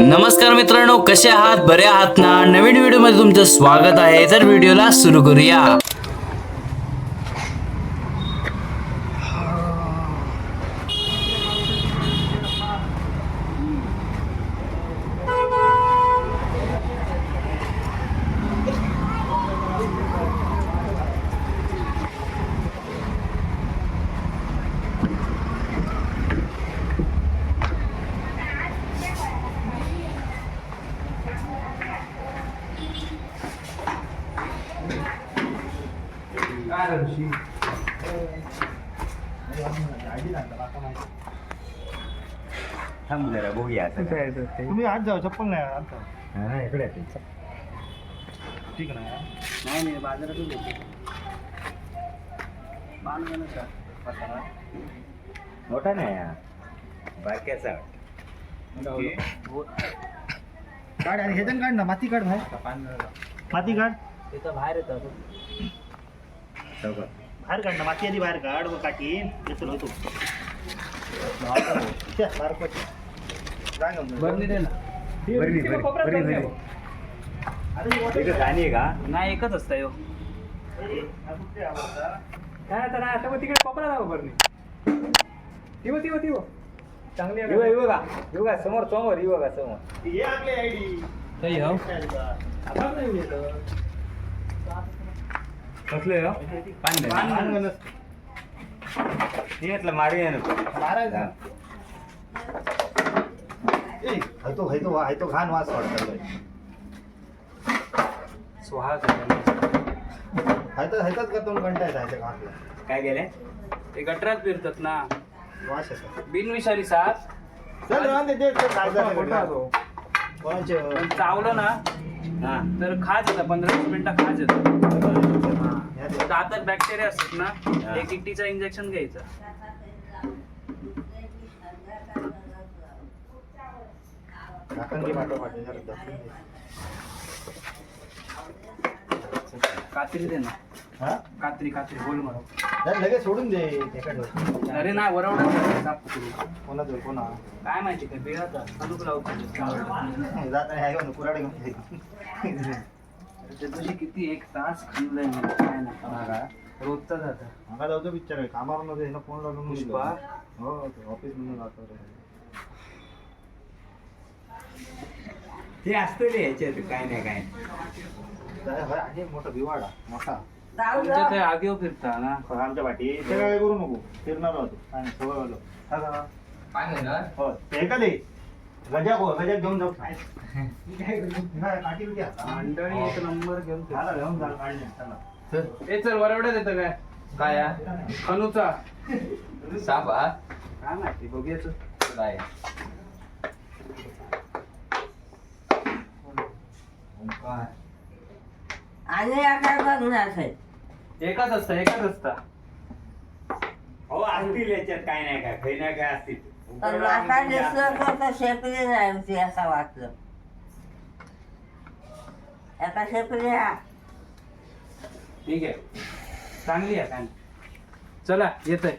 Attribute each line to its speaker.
Speaker 1: नमस्कार मित्रांनो कसे आहात? बरे आहात ना? नवीन व्हिडिओमध्ये तुमचं स्वागत आहे. तर व्हिडिओला सुरू करूया.
Speaker 2: थांब जरा बघूया आता. काय.
Speaker 3: तुम्ही आज जाऊ चप्पल नाही आता
Speaker 2: हा, नाही, इकडे आहे ते.
Speaker 3: ठीक नाही
Speaker 1: नाही नाही बाजारातून
Speaker 2: मोठा नाही हा. बारक्याचा.
Speaker 3: काढ आणि हेदन काढ ना माती काढ भाई माती काढ.
Speaker 1: तिथं बाहेर येतात
Speaker 2: चौकात.
Speaker 3: बाहेर काढ ना माती आधी बाहेर काढ व काठी. येतो होतो बाहेर पड.
Speaker 1: दे ना.
Speaker 2: बरी, बरी, बरी, बरी.
Speaker 3: अरे, हे वाटतं
Speaker 2: इकडं गाणी आहे का?
Speaker 1: नाही एकच असतं यो.
Speaker 3: हा?
Speaker 4: काय आता नाही आता मग तिकडे कोपरा जावं बरं तिव तिव तिव चांगली आहे
Speaker 2: इवं,
Speaker 4: का?
Speaker 2: इवं का? समोर समोर इवं का? समोर.
Speaker 3: हे आपली आयडी
Speaker 1: काही हो
Speaker 4: आता नाही.
Speaker 2: कसलं. हे म्हटलं मारू या नको
Speaker 3: मारायचा. ए, हाय तो हाय तो हाय तो घाण वास वाटतो येत आहे घातला
Speaker 2: काय गेले
Speaker 1: ते गटरात फिरतात ना.
Speaker 3: वास
Speaker 1: बिनविषारी
Speaker 3: चल दे ते-
Speaker 1: पण चावलं ना
Speaker 2: हा.
Speaker 1: तर खाज येतं पंधरा वीस मिनिटं खाज येतं. दातात बॅक्टेरिया असतात ना. एक टिकटीचं इंजेक्शन घ्यायचं. कात्री दे ना
Speaker 3: हा?
Speaker 1: कात्री कात्री बोल मला
Speaker 3: लगेच सोडून दे.
Speaker 1: अरे नाही वरवडा साप पकडू
Speaker 3: कोणा देऊ कोणा
Speaker 1: काय माहिती काय बिळाचा लावतो
Speaker 3: जात नाही आहे कुराडे घेऊन दे.
Speaker 1: दिवशी किती एक तास खाल्लंय मी काय नाही? रोजचा जाता.
Speaker 3: मला जाऊचं पिक्चर आहे कामावर मध्ये ह्यानं फोन लावून
Speaker 1: पुष्पा?
Speaker 3: हो ऑफिस मधून जातो रे.
Speaker 2: ते असतं रे ह्याच्यात काय नाही काय नाही.
Speaker 3: काय होय, आहे मोठा बिवाडा मोठा.
Speaker 1: तुमच्या ते आगेव फिरता ना?
Speaker 3: हो, आमच्या पाठी. ते काय करू नको? फिरणार होतो काय नाही, सवय आलो. हा का? हो ते का दे. गजा हो गजा घेऊन जाऊ.
Speaker 1: मंडळी एक नंबर घेऊन
Speaker 3: झाला, घेऊन जा, काढली, चला.
Speaker 1: ए चल वरवड्यात येतं काय? काय? खनुचा?
Speaker 2: साप हा?
Speaker 1: काय माहिती बघूयाच
Speaker 2: काय
Speaker 5: आणि आता बघ ना असेल
Speaker 1: एकाच असतं एकाच असता.
Speaker 2: हो असतील याच्यात काय नाही काय काही नाही काय असतील.
Speaker 5: पण आता दिसलं तर शेपली नाही होती असं वाटलं. एका शेपली हा
Speaker 1: ठीक आहे. चांगली आहे. चांगली चला येतंय.